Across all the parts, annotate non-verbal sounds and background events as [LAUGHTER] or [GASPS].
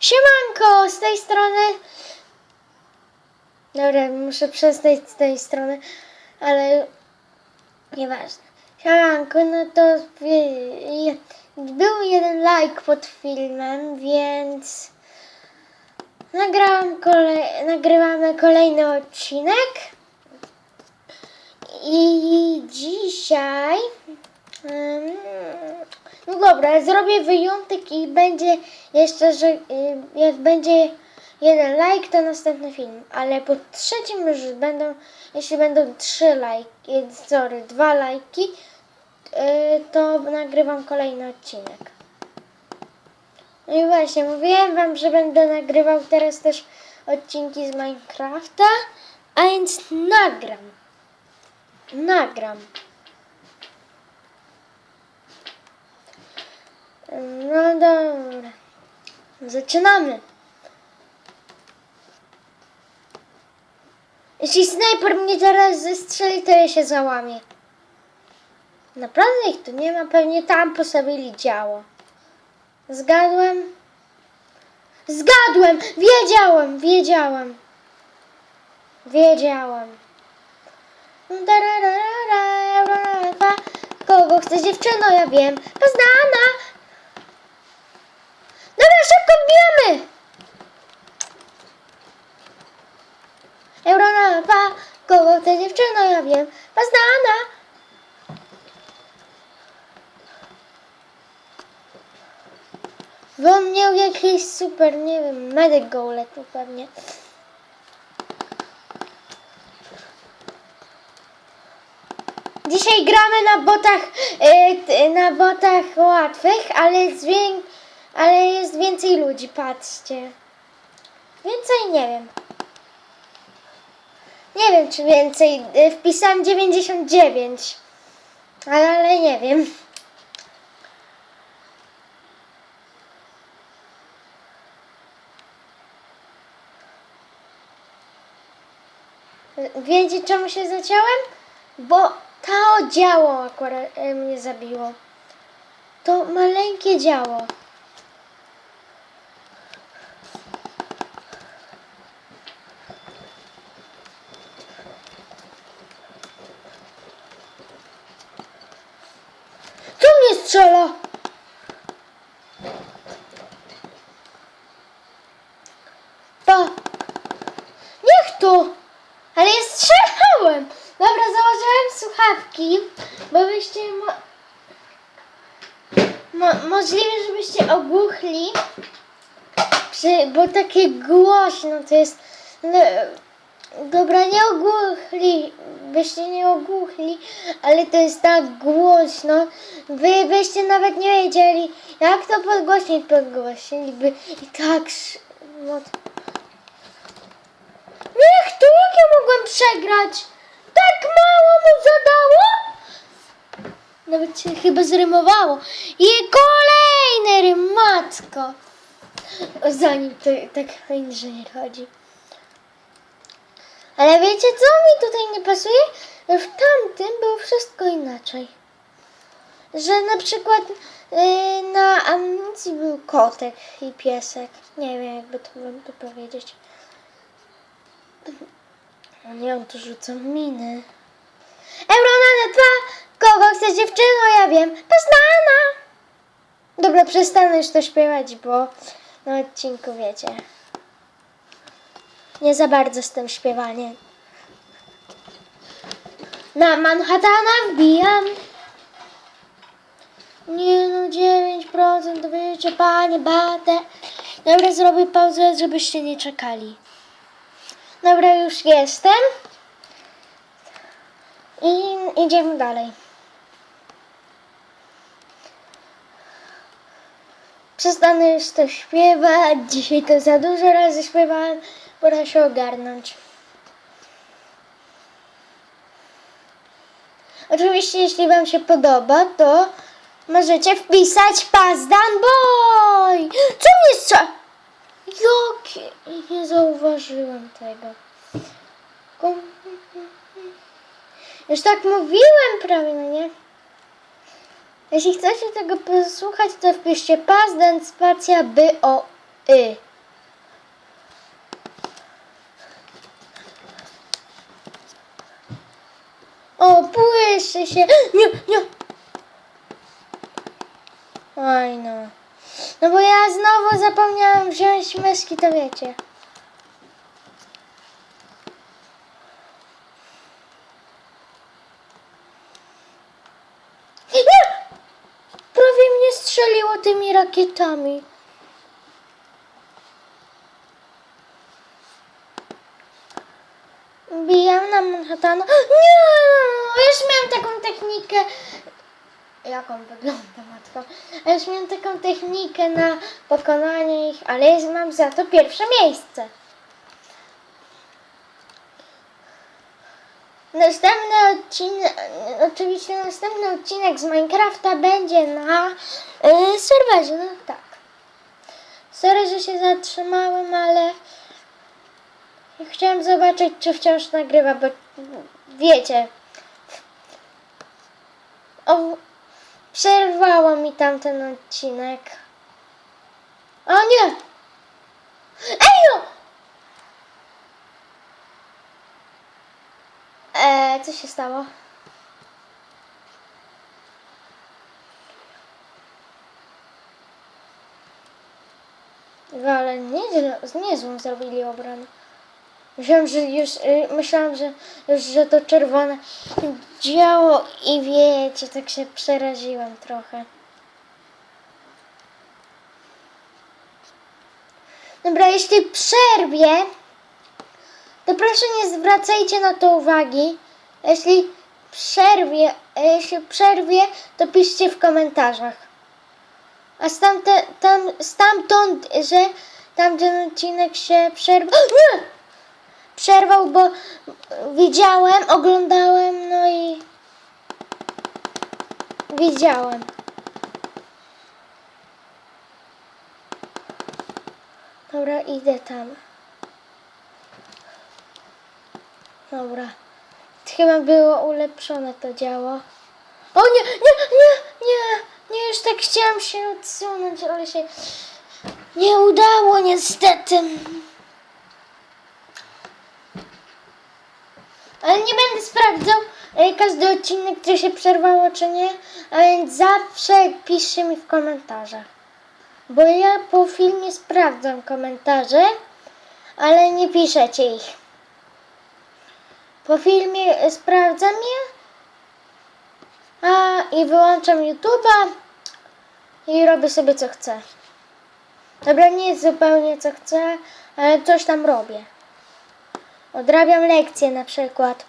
Siemanko, z tej strony. Dobra, muszę przestać z tej strony, ale nieważne. Siemanko, no to był jeden like pod filmem, więc nagrałam kolej, nagrywamy kolejny odcinek. I dzisiaj. em, No dobra, zrobię wyjątek i będzie jeszcze, że y, jak będzie jeden like, to następny film. Ale po trzecim już będą, jeśli będą trzy lajki, y, sorry, dwa lajki, y, to nagrywam kolejny odcinek. No i właśnie, mówiłem wam, że będę nagrywał teraz też odcinki z Minecrafta, a więc nagram. Nagram. No dobra. Zaczynamy. Jeśli snajper mnie teraz zestrzeli, to ja się załamię. Naprawdę ich tu nie ma, pewnie tam postawili działo. Zgadłem? Zgadłem! Wiedziałem, wiedziałem. Wiedziałem. Kogo chce dziewczyno, ja wiem. Poznana. Dobra, szybko wbijamy. Euronapa, kogo chce dziewczyno, ja wiem. Poznana. Bo miał jakiś super, nie wiem, medyk go uleczył pewnie. Dzisiaj gramy na botach, t- na botach łatwych, ale, zwię- ale jest więcej ludzi, patrzcie. Więcej nie wiem. Nie wiem czy więcej, e, wpisałam 99, ale, ale nie wiem. Wiecie czemu się zaciąłem? Bo to działo akurat e, mnie zabiło. To maleńkie działo. Co mnie strzela? Pa. Niech tu. Ale ja strzelałem. Dobra, założyłem słuchawki, bo byście mo- mo- możliwe, żebyście ogłuchli, bo takie głośno to jest. No, dobra, nie ogłuchli, byście nie ogłuchli, ale to jest tak głośno. Wy byście nawet nie wiedzieli, jak to podgłośnić, podgłośniliby i tak. No, Niech to jak ja mogłem przegrać? Tak mało mu zadało? Nawet się chyba zrymowało. I kolejny rym. Zanim to tak inżynier chodzi. Ale wiecie co mi tutaj nie pasuje? W tamtym było wszystko inaczej. Że na przykład yy, na amunicji był kotek i piesek. Nie wiem jakby to wam to powiedzieć. O nie, on tu rzuca miny. Euronana 2! Kogo chce dziewczyno? Ja wiem. Poznana! Dobra, przestanę już to śpiewać, bo na odcinku wiecie. Nie za bardzo z tym śpiewaniem. Na Manhattana wbijam. Nie no, 9% wyjdzie, panie batę. Dobra, zrobię pauzę, żebyście nie czekali. Dobra, już jestem. I idziemy dalej. Przestanę już to śpiewać. Dzisiaj to za dużo razy śpiewałem. Pora się ogarnąć. Oczywiście, jeśli Wam się podoba, to możecie wpisać Pazdan Boy! Co mnie strzela? Jakie? Nie zauważyłem tego. Już tak mówiłem prawie, no nie? Jeśli chcecie tego posłuchać, to wpiszcie Pazdan spacja by o błyszczy się. Nie, nie. Oj no. No bo ja znowu zapomniałam wziąć myszki, to wiecie. Prawie mnie strzeliło tymi rakietami. Bijam na Manhattana. Nie! Już miałam taką technikę. Jak on wygląda, matko? Już miałam taką technikę na pokonanie ich, ale jest, mam za to pierwsze miejsce. Następny odcinek, oczywiście następny odcinek z Minecrafta będzie na y, serwerze, no tak. Sorry, że się zatrzymałem, ale chciałam zobaczyć, czy wciąż nagrywa, bo wiecie, o, przerwało mi tamten odcinek. O nie! Ej no! Eee, co się stało? Ale nieźle, niezłą zrobili obronę. Myślałam, że już, y, myślałam, że że to czerwone działo i wiecie, tak się przeraziłam trochę. Dobra, jeśli przerwie, to proszę nie zwracajcie na to uwagi. Jeśli przerwie, jeśli przerwie, to piszcie w komentarzach. A stamte, tam, stamtąd, że tamten odcinek się przerwał. [GASPS] Przerwał, bo widziałem, oglądałem, no i widziałem. Dobra, idę tam. Dobra. Chyba było ulepszone to działo. O nie, nie, nie, nie, nie, już tak chciałam się odsunąć, ale się nie udało niestety. Ale nie będę sprawdzał e, każdy odcinek, czy się przerwało, czy nie, a więc zawsze piszcie mi w komentarzach. Bo ja po filmie sprawdzam komentarze, ale nie piszecie ich. Po filmie e, sprawdzam je, a i wyłączam YouTube'a i robię sobie co chcę. Dobra, nie jest zupełnie co chcę, ale coś tam robię. Odrabiam lekcje na przykład.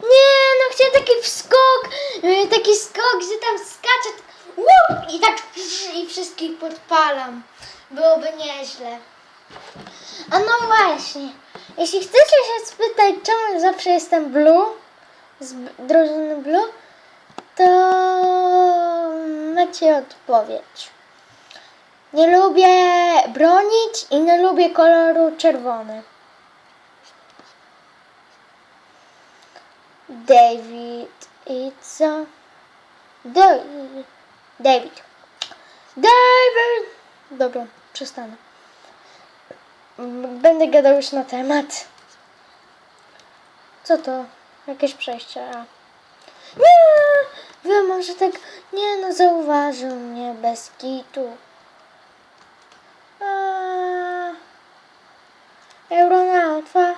Nie, no chciałem taki wskok, y, taki skok, że tam skaczę łup, i tak i wszystkich podpalam. Byłoby nieźle. A no właśnie, jeśli chcecie się spytać, czemu zawsze jestem blue, z drużyny blue, to macie odpowiedź. Nie lubię bronić i nie lubię koloru czerwony. David i co? David. David. David. Dobra, przestanę. Będę gadał już na temat. Co to? Jakieś przejście. A. Nie! Wy może tak. Nie no, zauważył mnie bez kitu. A. Euronauta.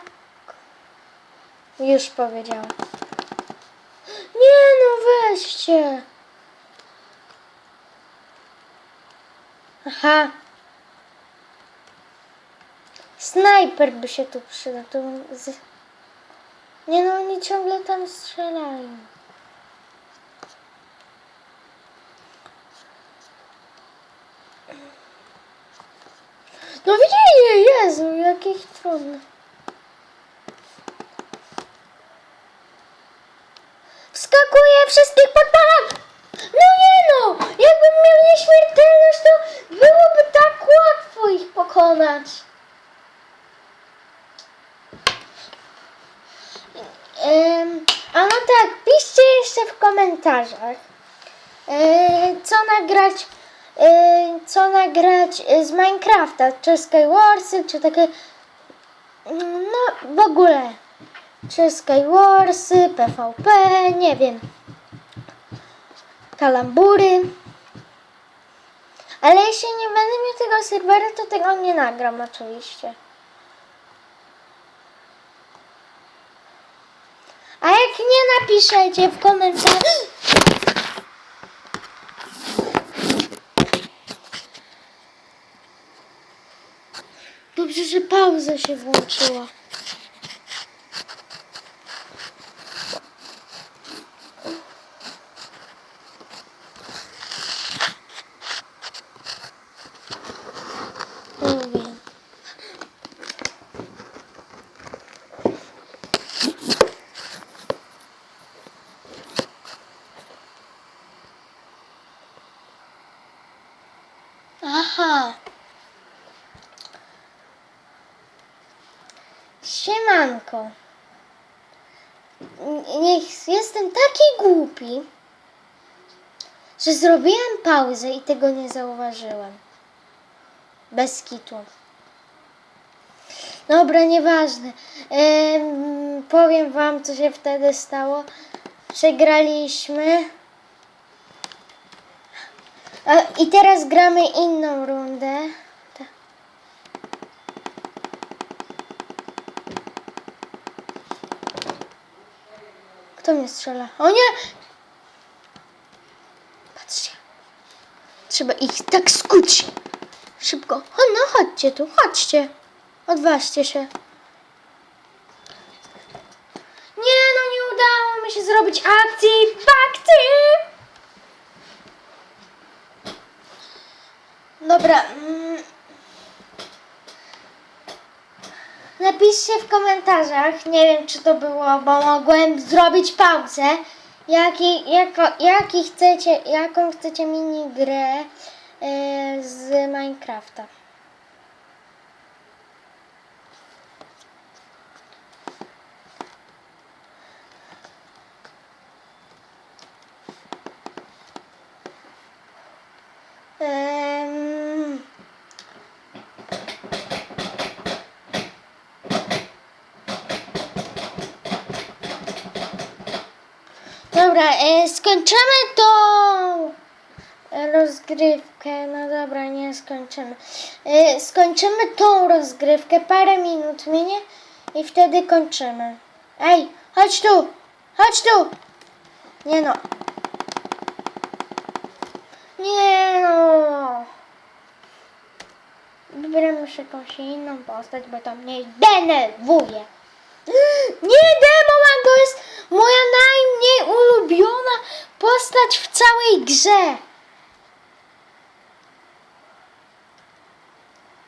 Już powiedziałam. Weźcie. Aha. Snajper by się tu przydał. To z... Nie no, oni ciągle tam strzelają. No widzicie, Jezu, jakich trudnych. Wskakuję, wszystkich podpalam! No nie no! Jakbym miał nieśmiertelność, to byłoby tak łatwo ich pokonać. Em, a no tak, piszcie jeszcze w komentarzach, e, co nagrać, e, co nagrać z Minecrafta, czy Skywarsy, czy takie, no w ogóle. Czy Skywarsy, PvP, nie wiem. Kalambury. Ale jeśli nie będę miał tego serwera, to tego nie nagram oczywiście. A jak nie napiszecie w komentarzu... Dobrze, że pauza się włączyła. Mówię. Aha. Niech jestem taki głupi, że zrobiłem pauzę i tego nie zauważyłem. Bez kitu. Dobra, nieważne. Em, powiem wam, co się wtedy stało. Przegraliśmy. A, I teraz gramy inną rundę. Kto mnie strzela? O nie! Patrzcie. Trzeba ich tak skuć. Szybko. O, no chodźcie tu, chodźcie. Odważcie się. Nie, no nie udało mi się zrobić akcji fakty. Dobra. mm. Napiszcie w komentarzach, nie wiem czy to było, bo mogłem zrobić pauzę. Jaki, jako, jaki chcecie, jaką chcecie minigrę yy, z Minecrafta. Em, Dobra, e, skończymy tą rozgrywkę. No dobra, nie skończymy. E, skończymy tą rozgrywkę, parę minut minie i wtedy kończymy. Ej, chodź tu! Chodź tu! Nie no. Nie no. Wybieram już jakąś inną postać, bo to mnie denerwuje. [GASPS] Nie, Demoman to jest moja najmniej ulubiona postać w całej grze.